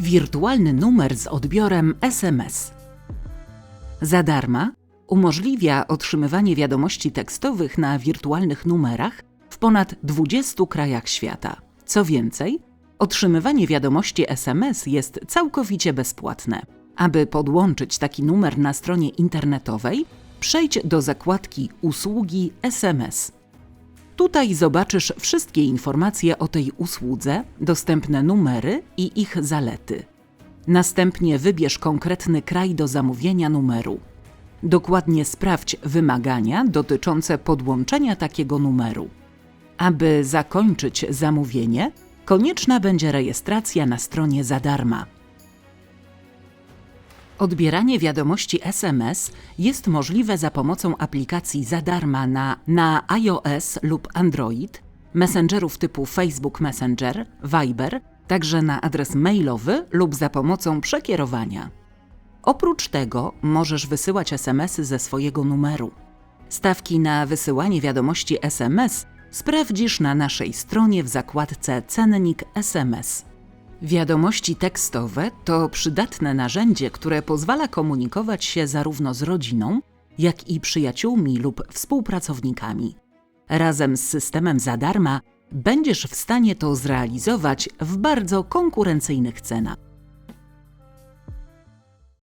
wirtualny numer z odbiorem SMS. Zadarma umożliwia otrzymywanie wiadomości tekstowych na wirtualnych numerach w ponad 20 krajach świata. Co więcej, otrzymywanie wiadomości SMS jest całkowicie bezpłatne. Aby podłączyć taki numer na stronie internetowej, przejdź do zakładki Usługi SMS. Tutaj zobaczysz wszystkie informacje o tej usłudze, dostępne numery i ich zalety. Następnie wybierz konkretny kraj do zamówienia numeru. Dokładnie sprawdź wymagania dotyczące podłączenia takiego numeru. Aby zakończyć zamówienie, konieczna będzie rejestracja na stronie za darma. Odbieranie wiadomości SMS jest możliwe za pomocą aplikacji za darma na, na iOS lub Android, messengerów typu Facebook Messenger, Viber, także na adres mailowy lub za pomocą przekierowania. Oprócz tego możesz wysyłać SMS-y ze swojego numeru. Stawki na wysyłanie wiadomości SMS sprawdzisz na naszej stronie w zakładce Cennik SMS. Wiadomości tekstowe to przydatne narzędzie, które pozwala komunikować się zarówno z rodziną, jak i przyjaciółmi lub współpracownikami. Razem z systemem za darma będziesz w stanie to zrealizować w bardzo konkurencyjnych cenach.